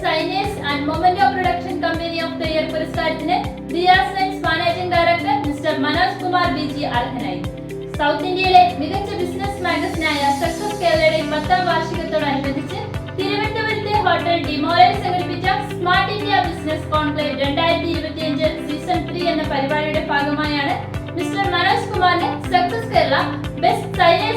Signers and moment of production company of the year പുരസ്കാരത്തിന് Diyas lines managing director mister Manoj Kumar B G അർഹനായി south ഇന്ത്യയിലെ മികച്ച business മാഗസിനായ success കേരളയുടെ പത്താം വാർഷികത്തോടനുബന്ധിച്ച് തിരുവനന്തപുരത്തെ ഹോട്ടൽ ഡിമോറയിൽ സംഘടിപ്പിച്ച സ്മാർട്ട് ഇന്ത്യ ബിസിനസ് കോൺക്ലേവ് രണ്ടായിരത്തി ഇരുപത്തിയഞ്ച് സീസൺ ത്രീ എന്ന പരിപാടിയുടെ ഭാഗമായാണ് മിസ്റ്റർ മനോജ് കുമാറിന് സക്സസ് കേരള ബെസ്റ്റ് സൈലൻസ്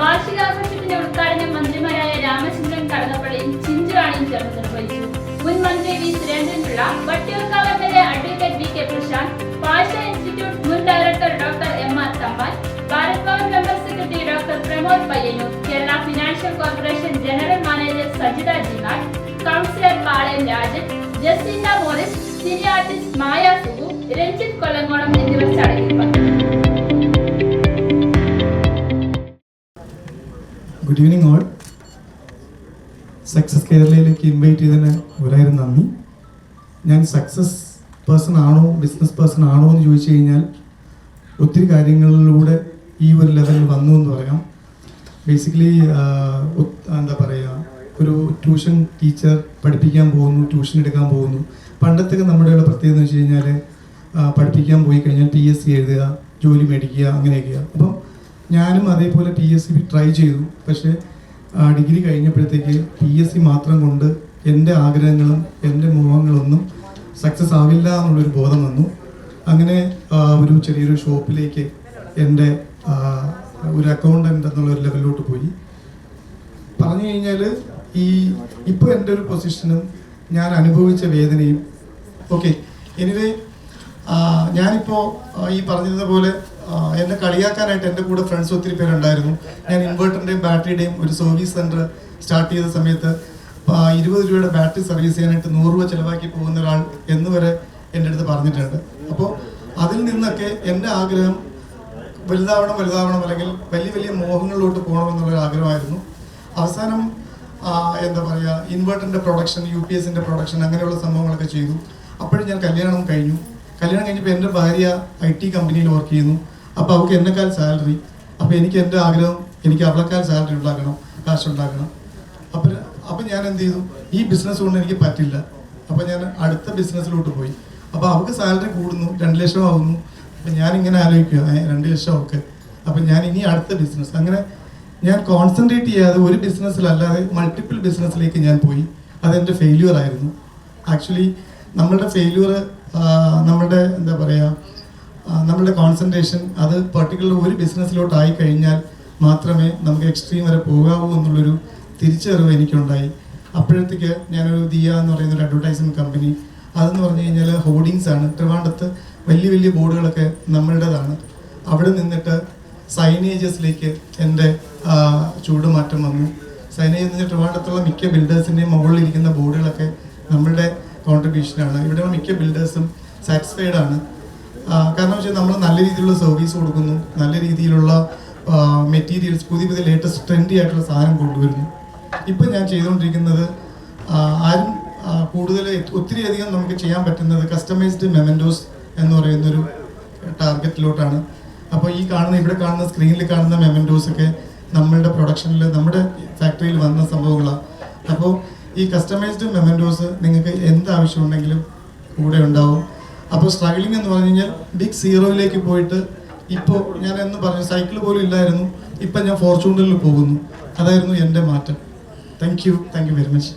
വാർഷികാഘോഷത്തിന്റെ ഉദ്ഘാടനം മന്ത്രിമാരായ രാമചന്ദ്രൻ കടന്നപ്പള്ളിയും ചിഞ്ചുറാണിയും ചേർന്ന് നിർവഹിച്ചു. മുൻ മന്ത്രി V. Surendranpillai Vattiyoorkavu advocate V. K. Prashanth Bhasha institute മുൻ director doctor M. R. Thampan Bharat Bhavan member secretary doctor Pramod Payyanur Kerala financial corporation general manager Sajitha Jinal councillor Palayam Rajan Justina Morris cine artist Maya Subu Ranjith Kollamkonam എന്നിവർ good evening all. Success കേരളയിലേക്ക് invite ചെയ്തതിന് ഒരായിരം നന്ദി. ഞാൻ success person ആണോ business person ആണോ എന്ന് ചോദിച്ചു കഴിഞ്ഞാൽ ഒത്തിരി കാര്യങ്ങളിലൂടെ ഈ ഒരു ലെവലിൽ വന്നു എന്ന് പറയാം. ബേസിക്കലി എന്താ പറയുക ഒരു ട്യൂഷൻ ടീച്ചർ പഠിപ്പിക്കാൻ പോകുന്നു ട്യൂഷൻ എടുക്കാൻ പോകുന്നു. പണ്ടത്തൊക്കെ ഇവിടെ പ്രത്യേകത എന്ന് വെച്ച് കഴിഞ്ഞാൽ പഠിപ്പിക്കാൻ പോയി കഴിഞ്ഞാൽ പി എസ് സി എഴുതുക ജോലി മേടിക്കുക അങ്ങനെയൊക്കെയാണ് അപ്പം ഞാനും അതേപോലെ പി എസ് സി ട്രൈ ചെയ്തു. പക്ഷേ ഡിഗ്രി കഴിഞ്ഞപ്പോഴത്തേക്ക് പി എസ് സി മാത്രം കൊണ്ട് എന്റെ ആഗ്രഹങ്ങളും എന്റെ മോഹങ്ങളൊന്നും സക്സസ് ആവില്ല എന്നുള്ളൊരു ബോധം വന്നു. അങ്ങനെ ഒരു ചെറിയൊരു ഷോപ്പിലേക്ക് എന്റെ ഒരു അക്കൗണ്ടന്റ് എന്നുള്ള ഒരു ലെവലിലോട്ട് പോയി. പറഞ്ഞു കഴിഞ്ഞാൽ ഈ ഇപ്പോൾ എന്റെ ഒരു പൊസിഷനും ഞാൻ അനുഭവിച്ച വേദനയും ഓക്കെ എനിവേ ഞാനിപ്പോൾ ഈ പറഞ്ഞതുപോലെ എന്നെ കളിയാക്കാനായിട്ട് എന്റെ കൂടെ ഫ്രണ്ട്സ് ഒത്തിരി പേരുണ്ടായിരുന്നു. ഞാൻ ഇൻവേർട്ടറിന്റെയും ബാറ്ററിയുടെയും ഒരു സർവീസ് സെന്റർ സ്റ്റാർട്ട് ചെയ്ത സമയത്ത് ഇരുപത് രൂപയുടെ ബാറ്ററി സർവീസ് ചെയ്യാനായിട്ട് നൂറ് രൂപ ചിലവാക്കി പോകുന്ന ഒരാൾ എന്ന് വരെ എന്റെ അടുത്ത് പറഞ്ഞിട്ടുണ്ട്. അപ്പോൾ അതിൽ നിന്നൊക്കെ എന്റെ ആഗ്രഹം വലുതാവണം വലുതാവണം അല്ലെങ്കിൽ വലിയ വലിയ മോഹങ്ങളിലോട്ട് പോകണം എന്നുള്ള ആഗ്രഹമായിരുന്നു. അവസാനം എന്താ പറയുക ഇൻവേർട്ടറിന്റെ പ്രൊഡക്ഷൻ യു പി എസിന്റെ പ്രൊഡക്ഷൻ അങ്ങനെയുള്ള സംഭവങ്ങളൊക്കെ ചെയ്തു. അപ്പോഴും ഞാൻ കല്യാണം കഴിഞ്ഞു. കല്യാണം കഴിഞ്ഞപ്പോൾ എന്റെ ഭാര്യ ഐ ടി കമ്പനിയിൽ വർക്ക് ചെയ്യുന്നു. അപ്പോൾ അവൾക്ക് എന്നെക്കാൾ സാലറി അപ്പോൾ എനിക്ക് എന്റെ ആഗ്രഹം എനിക്ക് അവളെക്കാൾ സാലറി ഉണ്ടാക്കണം കാശ് ഉണ്ടാക്കണം. അപ്പം ഞാൻ എന്ത് ചെയ്തു? ഈ ബിസിനസ് കൊണ്ട് എനിക്ക് പറ്റില്ല. അപ്പം ഞാൻ അടുത്ത ബിസിനസ്സിലോട്ട് പോയി. അപ്പോൾ അവൾക്ക് സാലറി കൂടുന്നു രണ്ട് ലക്ഷം ആവുന്നു. അപ്പം ഞാനിങ്ങനെ ആലോചിക്കുക "ഏ, രണ്ട് ലക്ഷം ഒക്കെ അപ്പം ഞാൻ ഇനി അടുത്ത ബിസിനസ് അങ്ങനെ ഞാൻ കോൺസെൻട്രേറ്റ് ചെയ്യാതെ ഒരു ബിസിനസ്സിലല്ലാതെ മൾട്ടിപ്പിൾ ബിസിനസ്സിലേക്ക് ഞാൻ പോയി. അതെന്റെ ഫെയില്യൂർ ആയിരുന്നു. ആക്ച്വലി നമ്മളുടെ ഫെയില്യൂർ നമ്മളുടെ എന്താ പറയുക ആ, നമ്മളുടെ കോൺസെൻട്രേഷൻ അത് പർട്ടിക്കുലർ ഒരു ബിസിനസ്സിലോട്ട് ആയി കഴിഞ്ഞാൽ മാത്രമേ നമുക്ക് എക്സ്ട്രീം വരെ പോകാവൂ എന്നുള്ളൊരു തിരിച്ചറിവ് എനിക്കുണ്ടായി. അപ്പോഴത്തേക്ക് ഞാനൊരു ദിയ എന്ന് പറയുന്ന ഒരു അഡ്വർടൈസിങ് കമ്പനി അതെന്ന് പറഞ്ഞു കഴിഞ്ഞാൽ ഹോർഡിങ്സ് ആണ്. ട്രിവാണ്ടത്ത് വലിയ വലിയ ബോർഡുകളൊക്കെ നമ്മളുടേതാണ്. അവിടെ നിന്നിട്ട് സൈനേജസിലേക്ക് എന്റെ ചൂടുമാറ്റം വന്നു. സൈനേജ് എന്ന് വെച്ചാൽ ട്രിവാണ്ടത്തുള്ള മിക്ക ബിൽഡേഴ്സിന്റെയും മുകളിലിരിക്കുന്ന ബോർഡുകളൊക്കെ നമ്മളുടെ കോൺട്രിബ്യൂഷനാണ് ഇവിടെ മിക്ക ബിൽഡേഴ്സും സാറ്റിസ്ഫൈഡ് ആണ്. കാരണം വെച്ചാൽ നമ്മൾ നല്ല രീതിയിലുള്ള സർവീസ് കൊടുക്കുന്നു. നല്ല രീതിയിലുള്ള മെറ്റീരിയൽസ് പുതിയ പുതിയ ലേറ്റസ്റ്റ് ട്രെൻഡി ആയിട്ടുള്ള സാധനം കൊണ്ടുവരുന്നു. ഇപ്പം ഞാൻ ചെയ്തുകൊണ്ടിരിക്കുന്നത് ആരും കൂടുതൽ ഒത്തിരി അധികം നമുക്ക് ചെയ്യാൻ പറ്റുന്നത് കസ്റ്റമൈസ്ഡ് മെമന്റോസ് എന്ന് പറയുന്നൊരു ടാർഗറ്റിലോട്ടാണ് അപ്പോൾ ഈ കാണുന്ന ഇവിടെ കാണുന്ന സ്ക്രീനിൽ കാണുന്ന മെമന്റോസ് ഒക്കെ നമ്മളുടെ പ്രൊഡക്ഷനിൽ നമ്മുടെ ഫാക്ടറിയിൽ വന്ന സംഭവങ്ങളാണ് അപ്പോൾ ഈ കസ്റ്റമൈസ്ഡ് മെമന്റോസ് നിങ്ങൾക്ക് എന്ത് ആവശ്യമുണ്ടെങ്കിലും കൂടെ ഉണ്ടാവും. അപ്പോൾ സ്ട്രഗിളിംഗ് എന്ന് പറഞ്ഞു കഴിഞ്ഞാൽ ബിഗ് സീറോയിലേക്ക് പോയിട്ട് ഇപ്പോൾ ഞാൻ എന്ന് പറഞ്ഞു സൈക്കിൾ പോലും ഇല്ലായിരുന്നു. ഇപ്പം ഞാൻ ഫോർച്യൂണറിൽ പോകുന്നു. അതായിരുന്നു എന്റെ മാറ്റം. Thank you thank you very much